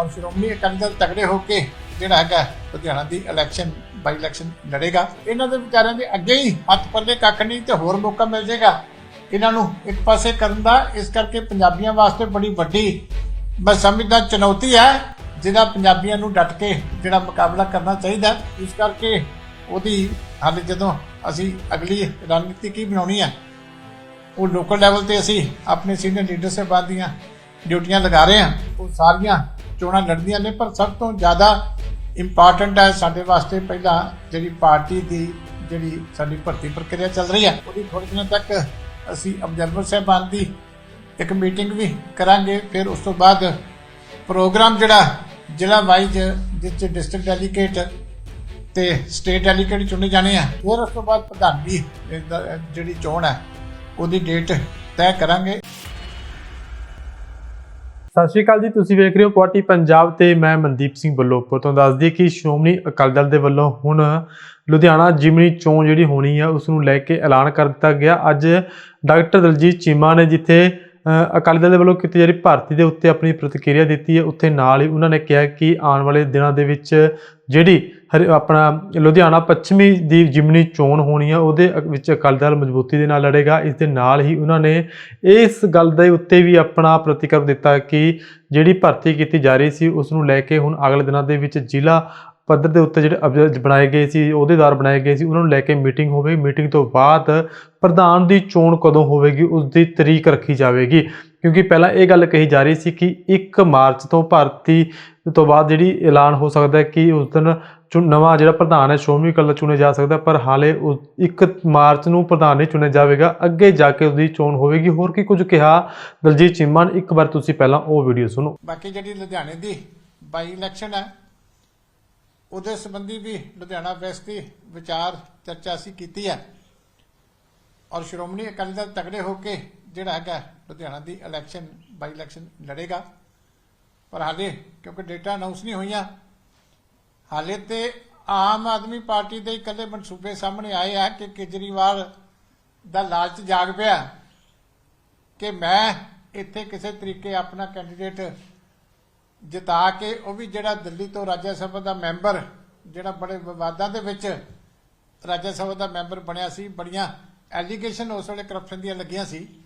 ਔਰ ਸ਼੍ਰੋਮਣੀ ਅਕਾਲੀ ਦਲ ਤਗੜੇ ਹੋ ਕੇ ਜਿਹੜਾ ਹੈਗਾ ਲੁਧਿਆਣਾ ਦੀ ਇਲੈਕਸ਼ਨ ਬਾਈ ਇਲੈਕਸ਼ਨ ਲੜੇਗਾ। ਇਹਨਾਂ ਦੇ ਵਿਚਾਰਿਆਂ ਦੇ ਅੱਗੇ ਹੀ ਹੱਥ ਪੱਲੇ ਕੱਖ ਨਹੀਂ ਤੇ ਹੋਰ ਮੌਕਾ ਮਿਲ ਜਾਏਗਾ। ਇਹਨਾਂ ਨੂੰ ਇੱਕ ਪਾਸੇ ਕਰਨ ਦਾ, ਇਸ ਕਰਕੇ ਪੰਜਾਬੀਆਂ ਵਾਸਤੇ ਬੜੀ ਵੱਡੀ, ਮੈਂ ਸਮਝਦਾ, ਚੁਣੌਤੀ ਹੈ, ਜਿਹਦਾ ਪੰਜਾਬੀਆਂ ਨੂੰ ਡਟ ਕੇ ਜਿਹੜਾ ਮੁਕਾਬਲਾ ਕਰਨਾ ਚਾਹੀਦਾ ਇਸ ਕਰਕੇ ਉਹਦੀ ਹਾਲੇ ਜਦੋਂ ਅਸੀਂ ਅਗਲੀ ਰਣਨੀਤੀ ਕੀ ਬਣਾਉਣੀ ਹੈ, ਉਹ ਲੋਕਲ ਲੈਵਲ ਤੇ ਅਸੀਂ ਆਪਣੇ ਸੀਨੀਅਰ ਲੀਡਰਸ਼ਿਪ ਸਾਹਿਬਾਨ ਦੀਆਂ ਡਿਊਟੀਆਂ ਲਗਾ ਰਹੇ ਹਾਂ। ਉਹ ਸਾਰੀਆਂ ਚੋਣਾਂ ਲੜਦੀਆਂ ਨੇ, ਪਰ ਸਭ ਤੋਂ ਜ਼ਿਆਦਾ ਇੰਪੋਰਟੈਂਟ ਹੈ ਸਾਡੇ ਵਾਸਤੇ ਪਹਿਲਾਂ ਜਿਹੜੀ ਪਾਰਟੀ ਦੀ ਜਿਹੜੀ ਸਾਡੀ ਭਰਤੀ ਪ੍ਰਕਿਰਿਆ ਚੱਲ ਰਹੀ ਹੈ, ਉਹਦੀ ਥੋੜੇ ਦਿਨਾਂ ਤੱਕ ਅਸੀਂ ਅਬਜ਼ਰਵਰ ਸਾਹਿਬਾਨ ਦੀ ਇੱਕ ਮੀਟਿੰਗ ਵੀ ਕਰਾਂਗੇ। ਫਿਰ ਉਸ ਤੋਂ ਬਾਅਦ ਪ੍ਰੋਗਰਾਮ ਜਿਹੜਾ ਜ਼ਿਲ੍ਹਾ ਵਾਈਜ਼ ਜਿਸ 'ਚ ਡਿਸਟ੍ਰਿਕਟ ਡੈਲੀਗੇਟ ਤੇ ਸਟੇਟ ਡੈਲੀਗੇਟ ਚੁਣੇ ਜਾਣੇ ਆ, ਫਿਰ ਉਸ ਤੋਂ ਬਾਅਦ ਪ੍ਰਧਾਨਗੀ ਇਹਦਾ- ਜਿਹੜੀ ਚੋਣ ਹੈ, ਉਹਦੀ ਡੇਟ ਤੈਅ ਕਰਾਂਗੇ। ਸਤਿ ਸ਼੍ਰੀ ਅਕਾਲ ਜੀ, ਤੁਸੀਂ ਵੇਖ ਰਹੇ ਹੋ ਕੁਆਟੀ ਪੰਜਾਬ ਤੇ ਮੈਂ ਮਨਦੀਪ ਸਿੰਘ ਬੱਲੋਪੁਰ ਤੋਂ ਦੱਸ ਦਈਏ ਕਿ ਸ਼੍ਰੋਮਣੀ ਅਕਾਲੀ ਦਲ ਦੇ ਵੱਲੋਂ ਹੁਣ ਲੁਧਿਆਣਾ ਜਿਮਨੀ ਚੋਣ ਜਿਹੜੀ ਹੋਣੀ ਆ ਉਸ ਨੂੰ ਲੈ ਕੇ ਐਲਾਨ ਕਰ ਦਿੱਤਾ ਗਿਆ। ਅੱਜ ਡਾਕਟਰ ਦਲਜੀਤ ਚੀਮਾ ਨੇ ਜਿੱਥੇ ਅਕਾਲੀ ਦਲ ਦੇ ਵੱਲੋਂ ਕੀਤੀ ਜਾ ਰਹੀ ਭਰਤੀ ਦੇ ਉੱਤੇ ਆਪਣੀ ਪ੍ਰਤੀਕਿਰਿਆ ਦਿੱਤੀ ਹੈ। ਉੱਥੇ ਨਾਲ ਹੀ ਉਹਨਾਂ ਨੇ ਕਿਹਾ ਕਿ ਆਉਣ ਵਾਲੇ ਦਿਨਾਂ ਦੇ ਵਿੱਚ ਜਿਹੜੀ ਹਰ- ਆਪਣਾ ਲੁਧਿਆਣਾ ਪੱਛਮੀ ਦੀ ਜਿਮਨੀ ਚੋਣ ਹੋਣੀ ਆ, ਉਹਦੇ ਅ- ਵਿੱਚ ਅਕਾਲੀ ਦਲ ਮਜ਼ਬੂਤੀ ਦੇ ਨਾਲ ਲੜੇਗਾ। ਇਸ ਦੇ ਨਾਲ ਹੀ ਉਹਨਾਂ ਨੇ ਇਸ ਗੱਲ ਦੇ ਉੱਤੇ ਵੀ ਆਪਣਾ ਪ੍ਰਤੀਕਰਮ ਦਿੱਤਾ ਕਿ ਜਿਹੜੀ ਭਰਤੀ ਕੀਤੀ ਜਾ ਰਹੀ ਸੀ, ਉਸ ਨੂੰ ਲੈ ਕੇ ਹੁਣ ਅਗਲੇ ਦਿਨਾਂ ਦੇ ਵਿੱਚ ਜ਼ਿਲ੍ਹਾ ਪੱਧਰ ਦੇ ਉੱਤੇ ਜਿਹੜੇ ਅਬਜ਼ਰਵਰ ਬਣਾਏ ਗਏ ਸੀ, ਅਹੁਦੇਦਾਰ ਬਣਾਏ ਗਏ ਸੀ, ਉਹਨਾਂ ਨੂੰ ਲੈ ਕੇ ਮੀਟਿੰਗ ਹੋਵੇ। ਮੀਟਿੰਗ ਤੋਂ ਬਾਅਦ ਪ੍ਰਧਾਨ ਦੀ ਚੋਣ ਕਦੋਂ ਹੋਵੇਗੀ, ਉਸ ਦੀ ਤਰੀਕ ਰੱਖੀ ਜਾਵੇਗੀ। ਕਿਉਂਕਿ ਪਹਿਲਾਂ ਇਹ ਗੱਲ ਕਹੀ ਜਾ ਰਹੀ ਸੀ ਕਿ 1 ਮਾਰਚ ਤੋਂ ਭਰਤੀ ਤੋਂ ਬਾਅਦ ਜਿਹੜੀ ਐਲਾਨ ਹੋ ਸਕਦਾ ਹੈ ਕਿ ਉਸ ਦਿਨ ਚੁਣ ਨਵਾਂ ਜਿਹੜਾ ਪ੍ਰਧਾਨ ਹੈ, ਸ਼੍ਰੋਮਣੀ ਅਕਾਲੀ ਚੁਣੇ ਜਾ ਸਕਦਾ ਪਰ ਹਾਲੇ 1 ਮਾਰਚ ਨੂੰ ਪ੍ਰਧਾਨ ਨਹੀਂ ਚੁਣਿਆ ਜਾਵੇਗਾ। ਅੱਗੇ ਜਾ ਕੇ ਉਹਦੀ ਚੋਣ ਹੋਵੇਗੀ। ਹੋਰ ਕੀ ਕੁਝ ਕਿਹਾ? ਦਲਜੀਤ ਚੀਮਾ ਨੇ ਇੱਕ ਵਾਰ ਤੁਸੀਂ ਪਹਿਲਾਂ ਉਹ ਵੀਡੀਓ ਸੁਣੋ। ਬਾਕੀ ਜਿਹੜੀ ਲੁਧਿਆਣੇ ਦੀ ਬਾਈ ਇਲੈਕਸ਼ਨ ਹੈ ਉਹਦੇ ਸੰਬੰਧੀ ਵੀ ਲੁਧਿਆਣਾ ਵੈਸਟ ਦੀ ਵਿਚਾਰ ਚਰਚਾ ਅਸੀਂ ਕੀਤੀ ਹੈ। ਔਰ ਸ਼੍ਰੋਮਣੀ ਅਕਾਲੀ ਦਲ ਤਗੜੇ ਹੋ ਕੇ ਜਿਹੜਾ ਹੈਗਾ ਲੁਧਿਆਣਾ ਦੀ ਇਲੈਕਸ਼ਨ ਬਾਈ ਇਲੈਕਸ਼ਨ ਲੜੇਗਾ। ਪਰ ਹਾਲੇ ਕਿਉਂਕਿ ਡੇਟਾ ਅਨਾਉਂਸ ਨਹੀਂ ਹੋਈਆਂ, ਹਾਲੇ ਤੇ ਆਮ ਆਦਮੀ ਪਾਰਟੀ ਦੇ ਇਕੱਲੇ ਮਨਸੂਬੇ ਸਾਹਮਣੇ ਆਏ ਆ ਕਿ ਕੇਜਰੀਵਾਲ ਦਾ ਲਾਲਚ ਜਾਗ ਪਿਆ ਕਿ ਮੈਂ ਇੱਥੇ ਕਿਸੇ ਤਰੀਕੇ ਆਪਣਾ ਕੈਂਡੀਡੇਟ ਜਿਤਾ ਕੇ ਉਹ ਵੀ ਜਿਹੜਾ ਦਿੱਲੀ ਤੋਂ ਰਾਜ ਸਭਾ ਦਾ ਮੈਂਬਰ, ਜਿਹੜਾ ਬੜੇ ਵਿਵਾਦਾਂ ਦੇ ਵਿੱਚ ਰਾਜ ਸਭਾ ਦਾ ਮੈਂਬਰ ਬਣਿਆ ਸੀ, ਬੜੀਆਂ ਐਲੀਗੇਸ਼ਨ ਉਸ ਵੇਲੇ ਕਰਪਸ਼ਨ ਦੀਆਂ ਲੱਗੀਆਂ ਸੀ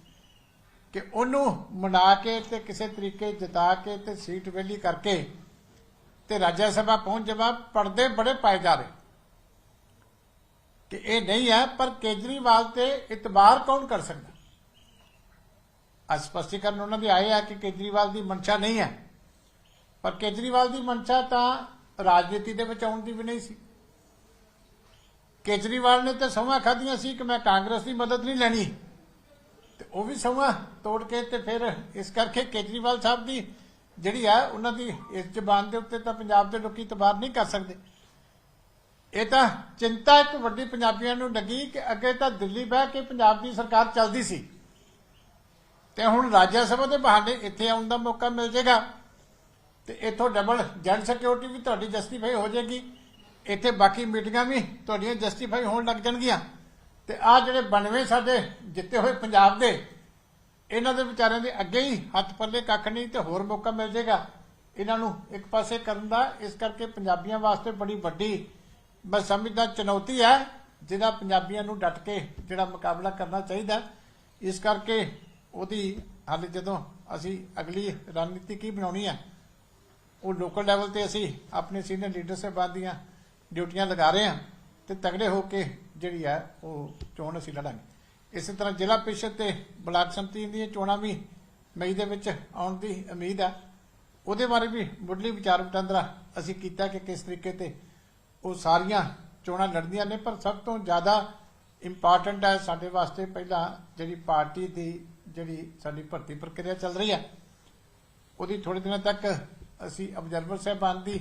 ਕਿ ਉਹਨੂੰ ਮਨਾ ਕੇ ਤੇ ਕਿਸੇ ਤਰੀਕੇ ਜਿਤਾ ਕੇ ਤੇ ਸੀਟ ਵੇਲੀ ਕਰਕੇ ਤੇ ਰਾਜ ਸਭਾ ਪਹੁੰਚ ਜਾਵਾ ਪਰਦੇ ਬੜੇ ਪਾਏ ਜਾ ਰਹੇ। ਕਿ ਇਹ ਨਹੀਂ ਹੈ, ਪਰ ਕੇਜਰੀਵਾਲ ਤੇ ਇਤਬਾਰ ਕੌਣ ਕਰ ਸਕਦਾ? ਅੱਜ ਉਹਨਾਂ ਦੀ ਆਏ ਆ ਕਿ ਕੇਜਰੀਵਾਲ ਦੀ ਮਨਸ਼ਾ ਨਹੀਂ ਹੈ। ਪਰ ਕੇਜਰੀਵਾਲ ਦੀ ਮਨਸ਼ਾ ਤਾਂ ਰਾਜਨੀਤੀ ਦੇ ਵਿੱਚ ਆਉਣ ਦੀ ਵੀ ਨਹੀਂ ਸੀ। ਕੇਜਰੀਵਾਲ ਨੇ ਤਾਂ ਸਮਾਂ ਖਾਧੀਆਂ ਸੀ ਕਿ ਮੈਂ ਕਾਂਗਰਸ ਦੀ ਮਦਦ ਨਹੀਂ ਲੈਣੀ। ਤੇ ਉਹ ਵੀ ਸਮਾਂ ਤੋੜ ਕੇ ਤੇ ਫਿਰ ਇਸ ਕਰਕੇ ਕੇਜਰੀਵਾਲ ਸਾਹਿਬ ਦੀ ਜਿਹੜੀ ਆ, ਉਹਨਾਂ ਦੀ ਇਸ ਜ਼ਬਾਨ ਦੇ ਉੱਤੇ ਤਾਂ ਪੰਜਾਬ ਦੇ ਲੋਕੀ ਇਤਬਾਰ ਨਹੀਂ ਕਰ ਸਕਦੇ। ਇਹ ਤਾਂ ਚਿੰਤਾ ਇੱਕ ਵੱਡੀ ਪੰਜਾਬੀਆਂ ਨੂੰ ਲੱਗੀ ਕਿ ਅੱਗੇ ਤਾਂ ਦਿੱਲੀ ਬਹਿ ਕੇ ਪੰਜਾਬ ਦੀ ਸਰਕਾਰ ਚੱਲਦੀ ਸੀ। ਤੇ ਹੁਣ ਰਾਜ ਸਭਾ ਦੇ ਬਹਾਨੇ ਇੱਥੇ ਆਉਣ ਦਾ ਮੌਕਾ ਮਿਲ ਜਾਏਗਾ। ਤੇ ਇੱਥੋਂ ਡਬਲ ਜਨ ਸਿਕਿਉਰਿਟੀ ਵੀ ਤੁਹਾਡੀ ਜਸਟੀਫਾਈ ਹੋ ਜਾਏਗੀ। ਇੱਥੇ ਬਾਕੀ ਮੀਟਿੰਗਾਂ ਵੀ ਤੁਹਾਡੀਆਂ ਜਸਟੀਫਾਈ ਹੋਣ ਲੱਗ ਜਾਣਗੀਆਂ। ਤੇ ਆ ਜਿਹੜੇ 92 ਸਾਡੇ ਜਿੱਤੇ ਹੋਏ ਪੰਜਾਬ ਦੇ, ਇਹਨਾਂ ਦੇ ਵਿਚਾਰਿਆਂ ਦੇ ਅੱਗੇ ਹੀ ਹੱਥ ਪੱਲੇ ਕੱਖ ਨਹੀਂ ਤੇ ਹੋਰ ਮੌਕਾ ਮਿਲ ਜਾਏਗਾ। ਇਹਨਾਂ ਨੂੰ ਇੱਕ ਪਾਸੇ ਕਰਨ ਦਾ, ਇਸ ਕਰਕੇ ਪੰਜਾਬੀਆਂ ਵਾਸਤੇ ਬੜੀ ਵੱਡੀ, ਮੈਂ ਸਮਝਦਾ ਚੁਣੌਤੀ ਹੈ, ਜਿਹਦਾ ਪੰਜਾਬੀਆਂ ਨੂੰ ਡਟ ਕੇ ਜਿਹੜਾ ਮੁਕਾਬਲਾ ਕਰਨਾ ਚਾਹੀਦਾ। ਇਸ ਕਰਕੇ ਉਹਦੀ ਹਾਲੇ ਜਦੋਂ ਅਸੀਂ ਅਗਲੀ ਰਣਨੀਤੀ ਕੀ ਬਣਾਉਣੀ ਹੈ ਉਹ ਲੋਕਲ ਲੈਵਲ ਤੇ ਅਸੀਂ ਆਪਣੇ ਸੀਨੀਅਰ ਲੀਡਰ ਦੀਆਂ ਡਿਊਟੀਆਂ ਲਗਾ ਰਹੇ ਹਾਂ ਤੇ ਤਗੜੇ ਹੋ ਕੇ ਜਿਹੜੀ ਹੈ ਉਹ ਚੋਣ ਅਸੀਂ ਲੜਾਂਗੇ। ਇਸੇ ਤਰ੍ਹਾਂ ਜ਼ਿਲ੍ਹਾ ਪ੍ਰੀਸ਼ਦ ਤੇ ਬਲਾਕ ਸੰਮਤੀ ਦੀਆਂ ਚੋਣਾਂ ਵੀ ਮਈ ਦੇ ਵਿੱਚ ਆਉਣ ਦੀ ਉਮੀਦ ਹੈ ਉਹਦੇ ਬਾਰੇ ਵੀ ਮੁੱਢਲੀ ਵਿਚਾਰ ਵਟਾਂਦਰਾ ਅਸੀਂ ਕੀਤਾ ਕਿ ਕਿਸ ਤਰੀਕੇ ਤੇ ਉਹ ਸਾਰੀਆਂ ਚੋਣਾਂ ਲੜਦੀਆਂ ਨੇ, ਪਰ ਸਭ ਤੋਂ ਜ਼ਿਆਦਾ ਇੰਪੋਰਟੈਂਟ ਹੈ ਸਾਡੇ ਵਾਸਤੇ ਪਹਿਲਾਂ ਜਿਹੜੀ ਪਾਰਟੀ ਦੀ ਜਿਹੜੀ ਸਾਡੀ ਭਰਤੀ ਪ੍ਰਕਿਰਿਆ ਚੱਲ ਰਹੀ ਹੈ ਉਹਦੀ ਥੋੜੇ ਦਿਨਾਂ ਤੱਕ ਅਸੀਂ ਅਬਜ਼ਰਵਰ ਸਾਹਿਬਾਨ ਦੀ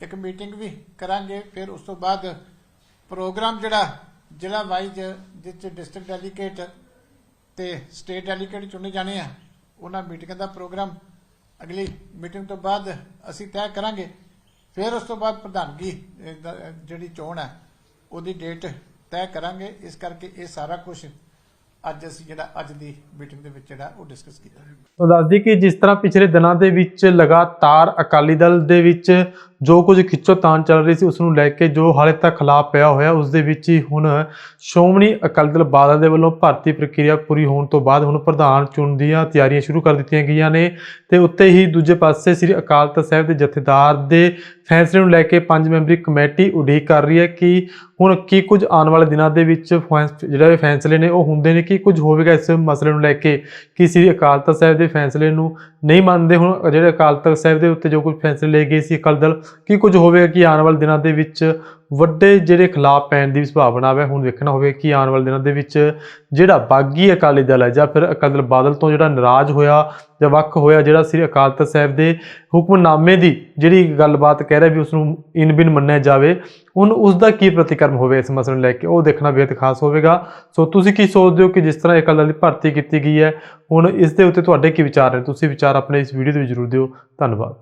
ਇੱਕ ਮੀਟਿੰਗ ਵੀ ਕਰਾਂਗੇ, ਫਿਰ ਉਸ ਤੋਂ ਬਾਅਦ ਪ੍ਰੋਗਰਾਮ ਜਿਹੜਾ ਜ਼ਿਲ੍ਹਾ ਵਾਈਜ਼ ਜਿਸ 'ਚ ਡਿਸਟ੍ਰਿਕਟ ਡੈਲੀਗੇਟ ਤੇ ਸਟੇਟ ਡੈਲੀਗੇਟ ਚੁਣੇ ਜਾਣੇ ਆ, ਉਹਨਾਂ ਮੀਟਿੰਗਾਂ ਦਾ ਪ੍ਰੋਗਰਾਮ ਅਗਲੀ ਮੀਟਿੰਗ ਤੋਂ ਬਾਅਦ ਅਸੀਂ ਤੈਅ ਕਰਾਂਗੇ। ਫਿਰ ਉਸ ਤੋਂ ਬਾਅਦ ਪ੍ਰਧਾਨਗੀ ਜਿਹੜੀ ਚੋਣ ਹੈ ਉਹਦੀ ਡੇਟ ਤੈਅ ਕਰਾਂਗੇ। ਇਸ ਕਰਕੇ ਇਹ ਸਾਰਾ ਕੁਝ ਅੱਜ ਅਸੀਂ ਜਿਹੜਾ ਅੱਜ ਦੀ ਮੀਟਿੰਗ ਦੇ ਵਿੱਚ ਜਿਹੜਾ ਉਹ ਡਿਸਕਸ ਕੀਤਾ। ਤਾਂ ਦੱਸ ਕਿ ਜਿਸ ਤਰ੍ਹਾਂ ਪਿਛਲੇ ਦਿਨਾਂ ਦੇ ਵਿੱਚ ਲਗਾਤਾਰ ਅਕਾਲੀ ਦਲ ਦੇ ਵਿੱਚ ਜੋ ਕੁਝ ਖਿੱਚੋਤਾਣ ਚੱਲ ਰਹੀ ਸੀ ਉਸ ਨੂੰ ਲੈ ਕੇ ਜੋ ਹਾਲੇ ਤੱਕ ਖਿਲਾਫ ਪਿਆ ਹੋਇਆ ਉਸ ਦੇ ਵਿੱਚ ਹੀ ਹੁਣ ਸ਼੍ਰੋਮਣੀ ਅਕਾਲੀ ਦਲ ਬਾਦਲ ਦੇ ਵੱਲੋਂ ਭਰਤੀ ਪ੍ਰਕਿਰਿਆ ਪੂਰੀ ਹੋਣ ਤੋਂ ਬਾਅਦ ਹੁਣ ਪ੍ਰਧਾਨ ਚੁਣ ਦੀਆਂ ਤਿਆਰੀਆਂ ਸ਼ੁਰੂ ਕਰ ਦਿੱਤੀਆਂ ਗਈਆਂ ਨੇ ਤੇ ਉੱਤੇ ਹੀ ਦੂਜੇ ਪਾਸੇ ਸ੍ਰੀ ਅਕਾਲ ਤਖਤ ਸਾਹਿਬ ਦੇ ਜਥੇਦਾਰ ਦੇ ਫੈਸਲੇ ਨੂੰ ਲੈ ਕੇ ਪੰਜ ਮੈਂਬਰੀ ਕਮੇਟੀ ਉਡੀਕ ਕਰ ਰਹੀ ਹੈ ਕਿ ਹੁਣ ਕੀ ਕੁਝ ਆਉਣ ਵਾਲੇ ਦਿਨਾਂ ਦੇ ਵਿੱਚ ਫੈਸ- ਜਿਹੜੇ ਫੈਸਲੇ ਨੇ, ਉਹ ਹੁੰਦੇ ਨੇ, ਕੀ ਕੁਝ ਹੋਵੇਗਾ ਇਸ ਮਸਲੇ ਨੂੰ ਲੈ ਕੇ, ਕਿ ਸ੍ਰੀ ਅਕਾਲ ਤਖਤ ਸਾਹਿਬ ਦੇ ਫੈਸਲੇ ਨੂੰ ਨਹੀਂ ਮੰਨਦੇ ਹੁਣ ਜਿਹੜੇ ਅਕਾਲ ਤਖਤ ਸਾਹਿਬ ਦੇ ਉੱਤੇ ਜੋ ਕੁਝ ਫੈਸਲੇ ਲਏ ਗਏ ਸੀ ਅਕਾਲੀ ਦਲ ਕੀ ਕੁਝ ਹੋਵੇਗਾ ਕਿ ਆਉਣ ਵਾਲੇ ਦਿਨਾਂ ਦੇ ਵਿੱਚ ਵੱਡੇ ਜਿਹੜੇ ਖਿਲਾਫ ਪੈਣ ਦੀ ਸੰਭਾਵਨਾ ਹੈ ਹੁਣ ਵੇਖਣਾ ਹੋਵੇ ਕਿ ਆਉਣ ਵਾਲੇ ਦਿਨਾਂ ਦੇ ਵਿੱਚ ਜਿਹੜਾ ਬਾਗੀ ਅਕਾਲੀ ਦਲ ਹੈ ਜਾਂ ਫਿਰ ਅਕਾਲੀ ਦਲ ਬਾਦਲ ਤੋਂ ਜਿਹੜਾ ਨਾਰਾਜ਼ ਹੋਇਆ ਜਾਂ ਵੱਖ ਹੋਇਆ, ਜਿਹੜਾ ਸ੍ਰੀ ਅਕਾਲ ਤਖਤ ਸਾਹਿਬ ਦੇ ਹੁਕਮਨਾਮੇ ਦੀ ਜਿਹੜੀ ਗੱਲਬਾਤ ਕਹਿ ਰਿਹਾ ਵੀ ਉਸ ਨੂੰ ਇਨ ਬਿਨ ਮੰਨਿਆ ਜਾਵੇ, ਹੁਣ ਉਸ ਦਾ ਕੀ ਪ੍ਰਤੀਕਰਮ ਹੋਵੇ ਇਸ ਮਸਲੇ ਨੂੰ ਲੈ ਕੇ? ਉਹ ਦੇਖਣਾ ਬੇਹੱਦ ਖਾਸ ਹੋਵੇਗਾ। ਸੋ ਤੁਸੀਂ ਕੀ ਸੋਚਦੇ ਹੋ ਕਿ ਜਿਸ ਤਰ੍ਹਾਂ ਅਕਾਲੀ ਦਲ ਦੀ ਭਰਤੀ ਕੀਤੀ ਗਈ ਹੈ, ਹੁਣ ਇਸ ਦੇ ਉੱਤੇ ਤੁਹਾਡੇ ਕੀ ਵਿਚਾਰ ਨੇ? ਤੁਸੀਂ ਵਿਚਾਰ ਆਪਣੇ ਇਸ ਵੀਡੀਓ ਦੇ ਵਿੱਚ ਜ਼ਰੂਰ ਦਿਓ। ਧੰਨਵਾਦ।